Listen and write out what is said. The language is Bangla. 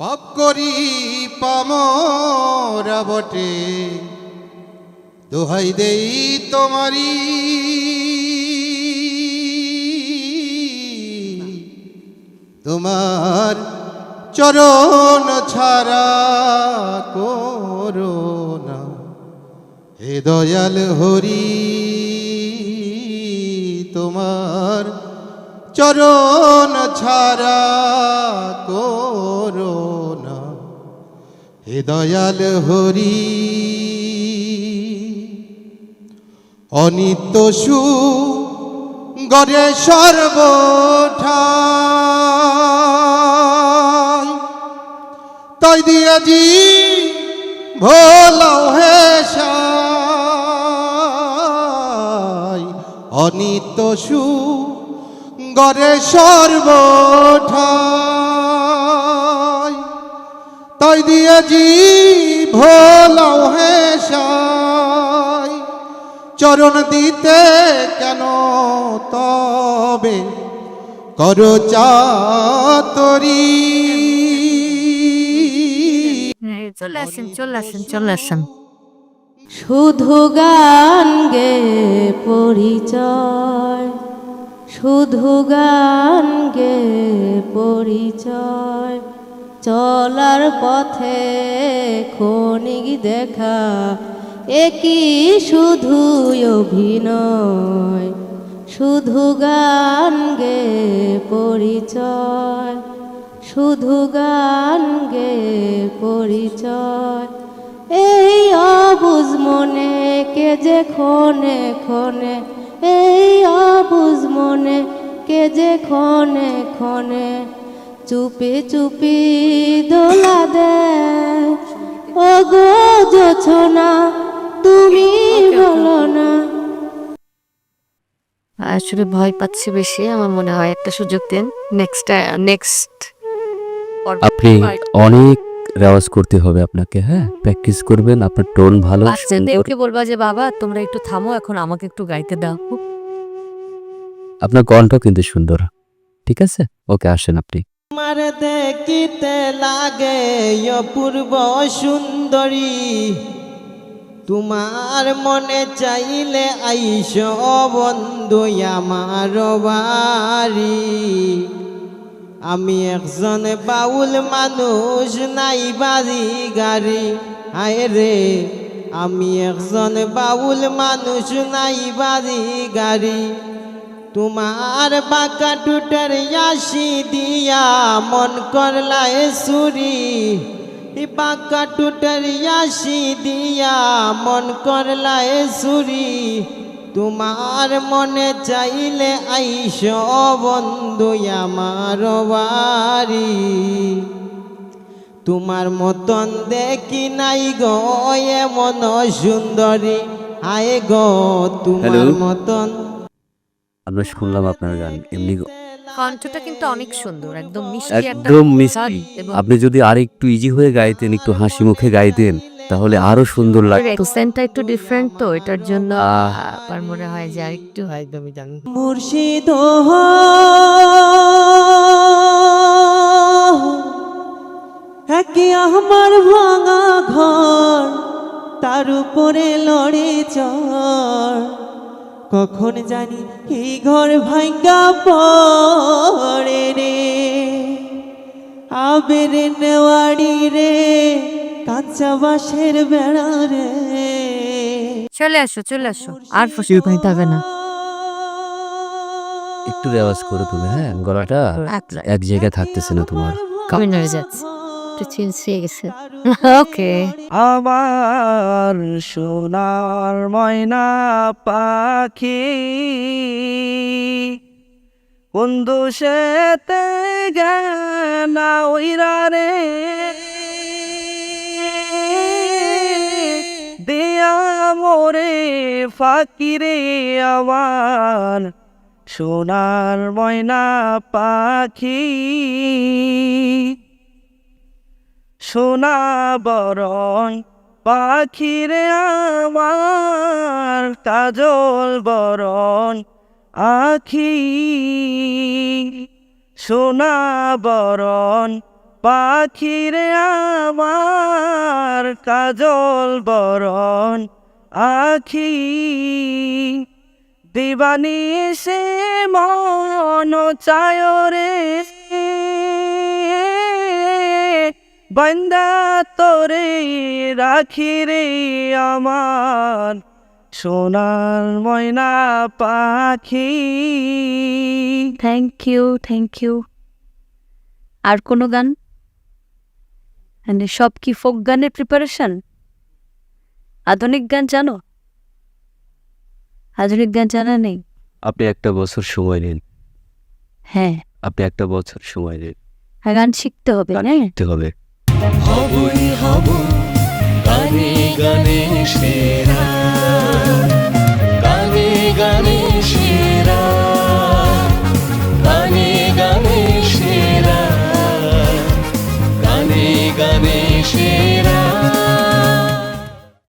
পাপ করি পামরা বটে দোহাই দেই তোমারি তোমার চরণ ছাড়া করোনা হে দয়াল হরি, তোমার চরণ ছাড়া করোনা হে দয়াল হরি, অনিত্য সু গরে সর্বঠাই। তাই দিয়াজি ভোলাও হে অনিত্য সু গরে সর্বঠাই তাই দিয়াজি ভোলাও হে সাই। চরণ দিতে কেন তবে? করো চাতরি। হ্যাঁ, চলে আসেন চলে আসেন চলে আসেন। শুধু গান গে পরিচয়। শুধু গান গে পরিচয়। চলার পথে ক্ষণিক দেখা একই শুধু অভিনয়? শুধু গান গে পরিচয়। শুধু গান গে পরিচয়। এই অবুজ মনে কে যে ক্ষণে ক্ষণে, এই অবুজ মনে কে যে ক্ষণে ক্ষণে। চুপি চুপি দোলা দে ও গো জোছনা তুমি বলো না আসলে ভয় পাচ্ছি বেশি আমার মনে হয়। একটা সুযোগ দিন নেক্সট নেক্সট আপনি অনেক রেওয়াজ করতে হবে আপনাকে হ্যাঁ? প্র্যাকটিস করবেন আপনার টোন ভালো। ওকে বলবা যে বাবা তোমরা একটু থামো এখন আমাকে একটু গাইতে দাও। আপনার কণ্ঠ কিন্তু সুন্দর। ঠিক আছে? ওকে আসেন আপনি। তোমার দেখিতে লাগে, অপূর্ব সুন্দরী। তোমার মনে চাইলে আইস বন্ধু আমার বাড়ি। আমি একজন বাউল মানুষ, নাই বাড়ি গাড়ি। আয় রে, আমি একজন বাউল মানুষ, নাই বাড়ি গাড়ি। তোমার বাঁকা টুটার ইয়াসি দিয়া মন করলায় সুরি বাঁকা টুটার ইয়াসি দিয়া মন করলায় সুরি তোমার মনে চাইলে আইস বন্ধু আমার বাড়ি। তোমার মতন দেখি নাই গো এমন সুন্দরী। আয় গো তোমার? মতন আমরা শুনলাম আপনার গান এমনি কণ্ঠটা কিন্তু অনেক সুন্দর একদম মিষ্টি একদম মিষ্টি। আপনি যদি আর একটু ইজি হয়ে গাইতেন একটু হাসি মুখে গাইতেন তাহলে আরও সুন্দর লাগতো অ্যাকসেন্টটা একটু ডিফারেন্ট তো এটার জন্য আহ। আমার মনে হয় যে আরেকটু একদমই জানি। মুর্শিদ একে আমার ভাঙা ঘর তার উপরে লড়ে চড় কখন জানি এই ঘর ভাঙ্গা পড়ে রে? আবেরে নেওয়ারি রে কাঁচা বাঁশের বেড়া রে। চলে আসো চলে আসো আর ফসিল পাইতে হবে না। একটু রেওয়াজ করো তুমি হ্যাঁ? গলাটা এক জায়গায় থাকতেছে না তোমার। হয়ে যাচ্ছে। একটু চেঞ্জ গেছে ওকে। আমার সোনার ময়না পাখি বন্ধু সেতে গেনা ওইরা রে দেয়া মোরে ফাকিরে আমার সোনার ময়না পাখি। সোনা বরং পাখিরে আমার কাজল বরং আখি সোনা বরণ, পাখিরে আমার কাজল বরণ, আখি দিবানি সে মন চায় রে। বন্দা তোরে রাখি রে আমার সোনার ময়না পাখি। থ্যাংক ইউ থ্যাংক ইউ আর কোনো গান? মানে সব কি ফোক গানের প্রিপারেশন আধুনিক গান জানো? আধুনিক গান জানা নেই? আপনি একটা বছর সময় নিন। হ্যাঁ। আপনি একটা বছর সময় নিন। গান শিখতে হবে না শিখতে হবে। হবই হব গানে গানে সেরা।